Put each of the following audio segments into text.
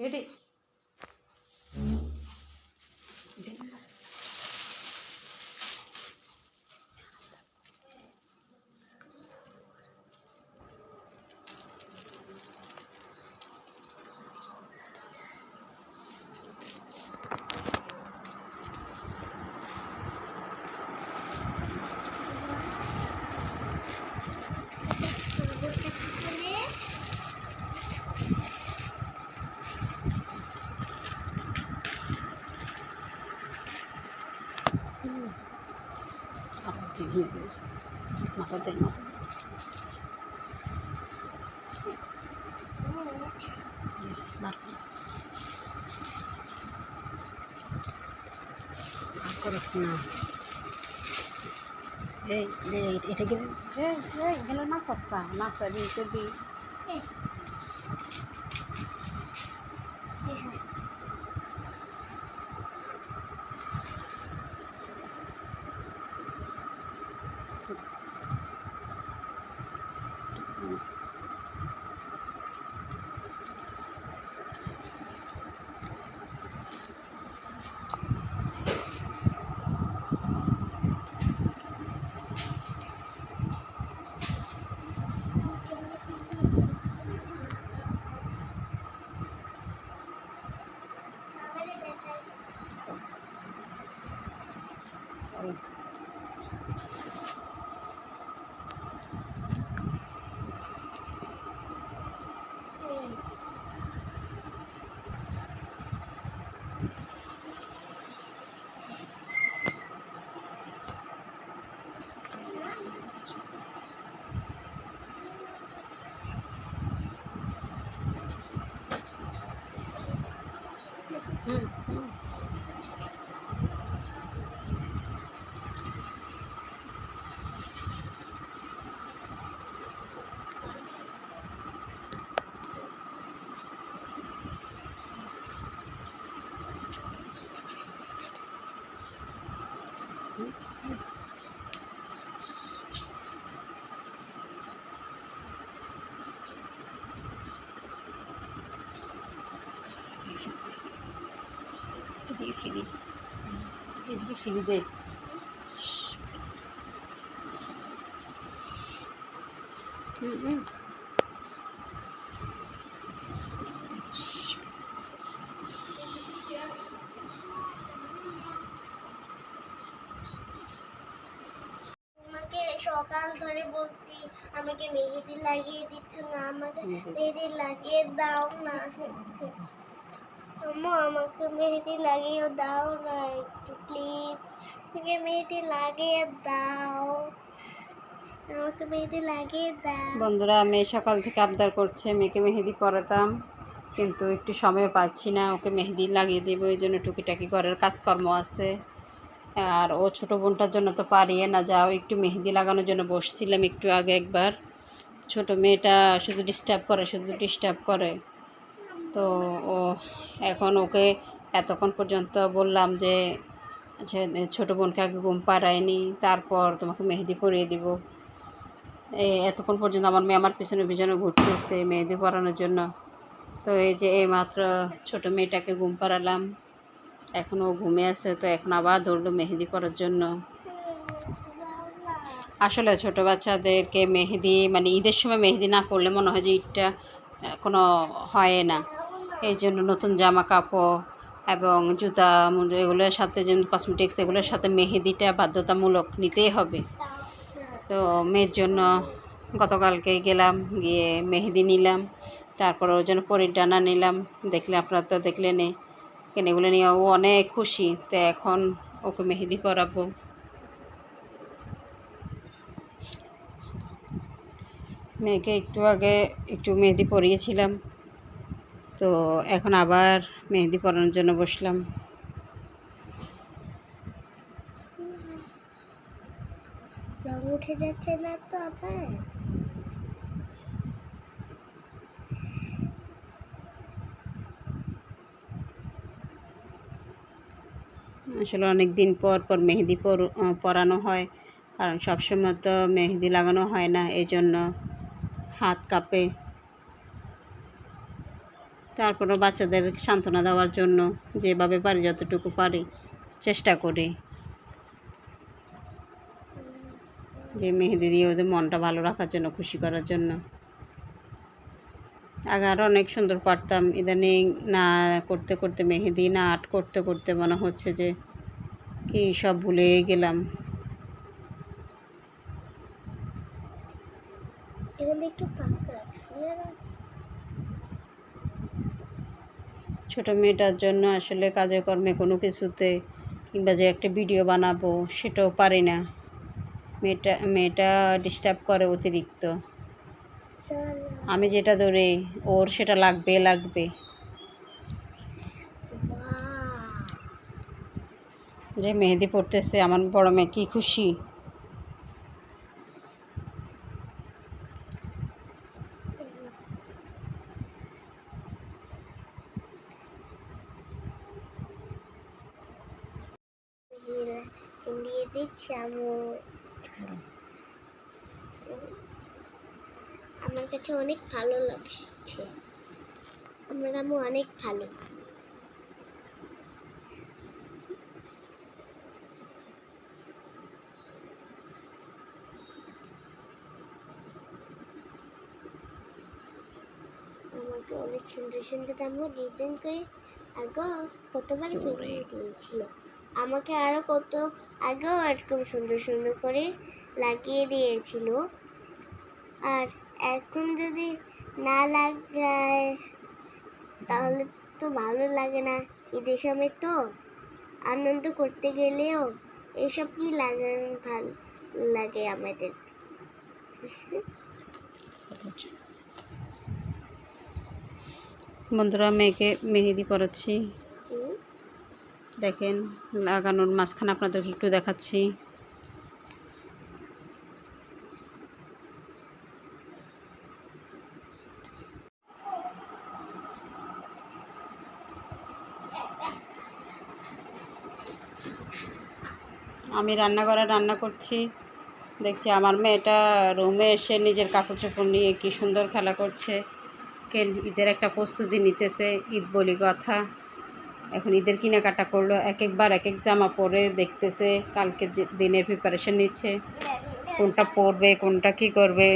ఏంటి? মাথা মতো এটা কি? এই গেল না সস্তা না করবি ওই হুম হুম এদিকে ফিরি এদিকে ফিরি দে হুম হুম আমাকে সকাল ধরে বলছি আমাকে মেহেদি লাগিয়ে দিচ্ছ না আমাকে মেহেদি। লাগিয়ে দাও না। আম্মু আমাকে মেহেদি লাগিয়ে দাও না একটু প্লিজ আমাকে মেহেদি লাগিয়ে দাও। আমাকে মেহেদি লাগিয়ে দাও। বন্ধুরা মেয়ে সকাল থেকে আবদার করছে মেয়েকে মেহেদি পরাতাম কিন্তু একটু সময় পাচ্ছি না ওকে মেহেদি লাগিয়ে দেবো এই জন্য টুকিটাকি ঘরের কাজকর্ম আছে। আর ও ছোটো বোনটার জন্য তো পারিয়ে না যাও একটু মেহেদি লাগানোর জন্য বসছিলাম একটু আগে একবার। ছোট মেয়েটা শুধু ডিস্টার্ব করে, শুধু ডিস্টার্ব করে। তো ও এখন ওকে এতক্ষণ পর্যন্ত বললাম যে ছোটো বোনকে আগে ঘুম পাড়ায়নি, তারপর তোমাকে মেহেদি পরিয়ে দিব। এতক্ষণ পর্যন্ত আমার মেয়ে আমার পিছনে পিছনে ঘুরতেছে মেহেদি পরানোর জন্য। তো এই যে এই মাত্র ছোটো মেয়েটাকে ঘুম পাড়ালাম। এখন ও ঘুমে আছে, তো এখন আবার ধরলো মেহেদি পরার জন্য। আসলে ছোট বাচ্চাদেরকে মেহেদি মানে ঈদের সময় মেহেদি না পরলে মনে হয় যে ঈদটা কোনো হয় না। এই জন্য নতুন জামা কাপড় এবং জুতা এগুলোর সাথে যে কসমেটিক্স এগুলোর সাথে মেহেদিটা বাধ্যতামূলক নিতেই হবে। তো মেয়ের জন্য গতকালকে গেলাম, গিয়ে মেহেদি নিলাম, তারপর ওর জন্য পরির ডানা নিলাম। দেখলে আপনারা তো দেখলেন কেন এগুলো নিয়ে ও অনেক খুশি। তো এখন ওকে মেহেদি পরাবো। মেয়েকে একটু আগে একটু মেহেদি পরিয়েছিলাম। তো এখন আবার মেহেদি পরানোর জন্য বসলাম। উঠে যাচ্ছে না তো আবার? আসলে অনেক দিন পর পর মেহেদি পর- পরানো হয় কারণ সবসময় তো মেহেদি লাগানো হয় না এই জন্য হাত কাঁপে। তো তারপরে বাচ্চাদের সান্ত্বনা দেওয়ার জন্য যেভাবে পারি, যতটুকু পারি, চেষ্টা করি। যে মেহেদি দিয়ে ওদের মনটা ভালো রাখার জন্য, খুশি করার জন্য। আগে আরও অনেক সুন্দর পারতাম। ইদানিং না করতে করতে, মেহেদি না আর্ট করতে করতে মনে হচ্ছে যে কি সব ভুলে গেলাম। এখানে একটু পাক রাখছি ছোট মেয়েটার জন্য আসলে কাজে কর্মে কোনো কিছুতে কিংবা যে একটা ভিডিও বানাবো সেটাও পারি না। মেয়েটা মেয়েটা ডিস্টার্ব করে অতিরিক্ত। আমি যেটা ধরে ওর সেটা লাগবে লাগবে। যে মেহেদি পড়তেছে আমার বড় মেয়ে কি খুশি দিয়ে দিচ্ছি আমি আমার কাছে অনেক ভালো লাগছে। আমার আম্মু অনেক ভালো। আমাকে অনেক সুন্দর সুন্দর আম্মু ডিজাইন করে আগে কতবার দিয়েছিল। আমাকে আরও কত আগেও এরকম সুন্দর সুন্দর করে লাগিয়ে দিয়েছিল। আর এখন যদি না লাগায় তাহলে তো ভালো লাগে না। ঈদের সময় তো আনন্দ করতে গেলেও এসব কি লাগে ভালো লাগে আমাদের? বন্ধুরা মেয়েকে মেহেদি পরাচ্ছি। হুম, দেখেন, লাগানোর মাঝখানে আপনাদেরকে একটু দেখাচ্ছি। আমি রান্নাঘরে রান্না করছি। দেখছি আমার মেয়েটা রুমে এসে নিজের কাপড় চোপড় নিয়ে কি সুন্দর খেলা করছে। কে ঈদের একটা প্রস্তুতি নিতেছে, ঈদ বলি কথা। এখন ঈদের কেনাকাটা করল এক একবার এক এক জামা পরে দেখতেছে, কালকে দিনের প্রিপারেশন নিচ্ছে, কোনটা পরবে, কোনটা কি করবে।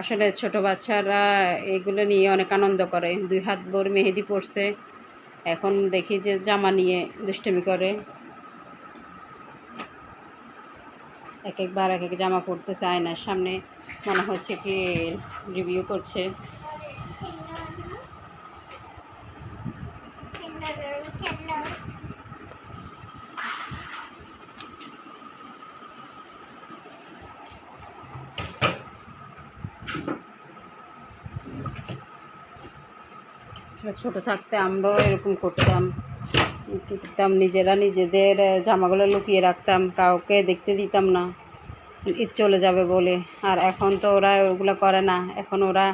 আসলে ছোট বাচ্চারা এগুলো নিয়ে অনেক আনন্দ করে, দুই হাত ভর মেহেদি পরছে, এখন দেখি যে জামা নিয়ে দুষ্টমি করে। এক একবার এক এক জামা পরতেছে আয়নার সামনে, মনে হচ্ছে কি রিভিউ করছে। ছোটো থাকতে আমরাও এরকম করতাম। কী করতাম? নিজেরা নিজেদের জামাগুলো লুকিয়ে রাখতাম, কাউকে দেখতে দিতাম না। ঈদ চলে যাবে বলে। আর এখন তো ওরা ওগুলো করে না। এখন ওরা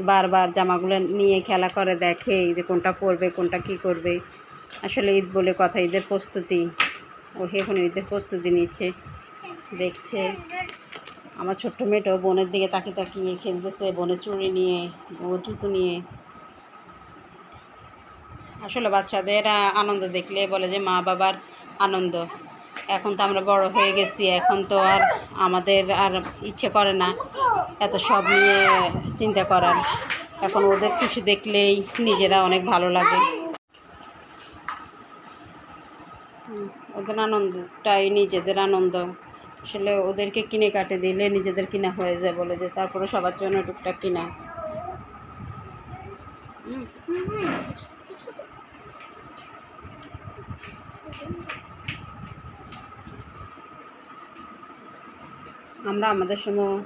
বারবার জামাগুলো নিয়ে খেলা করে, দেখে যে কোনটা পরবে, কোনটা কি করবে। আসলে ঈদ বলে কথা, ঈদের প্রস্তুতি। ও এখন ঈদের প্রস্তুতি নিচ্ছে, দেখছে। আমার ছোট্ট মেয়েটাও বোনের দিকে তাকিয়ে তাকিয়ে খেলতেছে, বোনের চুড়ি নিয়ে ও জুতো নিয়ে। আসলে বাচ্চাদের আনন্দ দেখলে বলে যে মা বাবার আনন্দ। এখন তো আমরা বড় হয়ে গেছি, এখন তো আর আমাদের আর ইচ্ছে করে না এত সব নিয়ে চিন্তা করার। এখন ওদের খুশি দেখলেই নিজেরা অনেক ভালো লাগে হুম, ওদের আনন্দটাই নিজেদের আনন্দ। আসলে ওদেরকে কিনে কাটে দিলে নিজেদের কিনা হয়ে যায় বলে যে তারপরে সবার জন্য টুকটাক কিনা। আমরা আমাদের সময়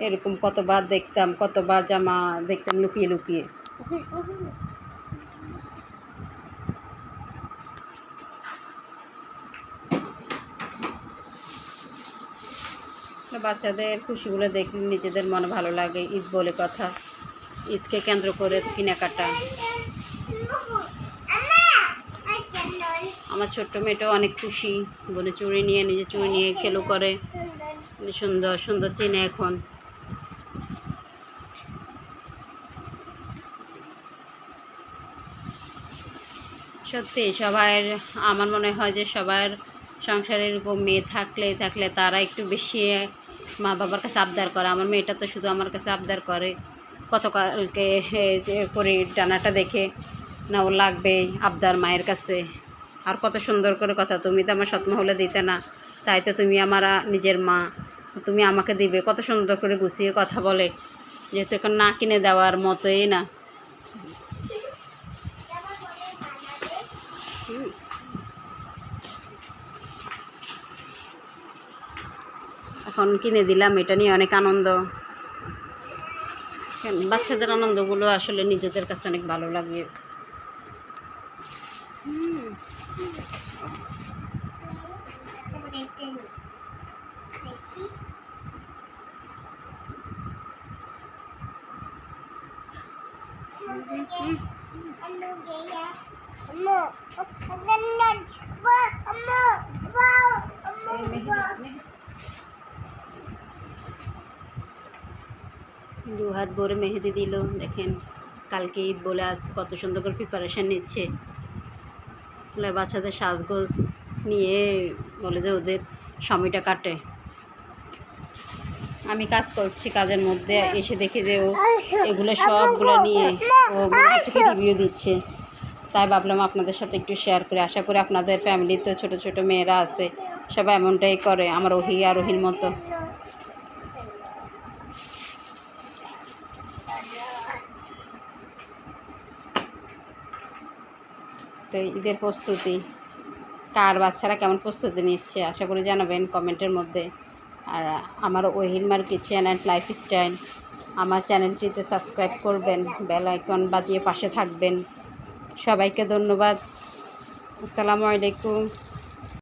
এরকম কতবার দেখতাম, কতবার জামা দেখতাম লুকিয়ে লুকিয়ে। বাচ্চাদের খুশিগুলো দেখলে নিজেদের মনে ভালো লাগে, ঈদ বলে কথা। ঈদকে কেন্দ্র করে কেনাকাটা। আমার ছোট্ট মেয়েটাও অনেক খুশি, বলে চুড়ি নিয়ে, নিজে চুড়ি নিয়ে খেলো করে। সুন্দর সুন্দর চেনে এখন। সত্যি সবার আমার মনে হয় যে সবার সংসারে এরকম মেয়ে থাকলে থাকলে তারা একটু বেশি মা বাবার কাছে আবদার করে, আমার মেয়েটা তো শুধু আমার কাছে আবদার করে। যে করে ডানাটা দেখে না ও লাগবে আবদার মায়ের কাছে। আর কত সুন্দর করে কথা, তুমি তো আমার স্বপ্ন হলে দিতে না, তাই তো তুমি আমার নিজের মা, তুমি আমাকে দিবে। কত সুন্দর করে গুছিয়ে কথা বলে, যেহেতু এখন না কিনে দেওয়ার মতোই না। এখন কিনে দিলাম, এটা নিয়ে অনেক আনন্দ। বাচ্চাদের আনন্দগুলো আসলে নিজেদের কাছে অনেক ভালো লাগে। দেখতে নি। দেখি দু হাত ভরে মেহেদি দিল। দেখেন, কালকে ঈদ বলে আজ কত সুন্দর করে প্রিপারেশান নিচ্ছে। বাচ্চাদের সাজগোজ নিয়ে বলে যে ওদের সময়টা কাটে। আমি কাজ করছি কাজের মধ্যে, এসে দেখি যে ও এগুলো সবগুলো নিয়ে ও রিভিউ দিচ্ছে। তাই ভাবলাম আপনাদের সাথে একটু শেয়ার করে। আশা করি আপনাদের ফ্যামিলিতে ছোট ছোট মেয়েরা আছে, সবাই এমনটাই করে, আমার ওহি আর ওহির মতো। তো ঈদের প্রস্তুতি, কার বাচ্চারা কেমন প্রস্তুতি নিচ্ছে, আশা করি জানাবেন কমেন্টের মধ্যে। আর আমার ওহিলমার কিচেন অ্যান্ড লাইফ স্টাইল আমার চ্যানেলটিতে সাবস্ক্রাইব করবেন, বেল আইকন বাজিয়ে পাশে থাকবেন। সবাইকে ধন্যবাদ। আসসালামু আলাইকুম।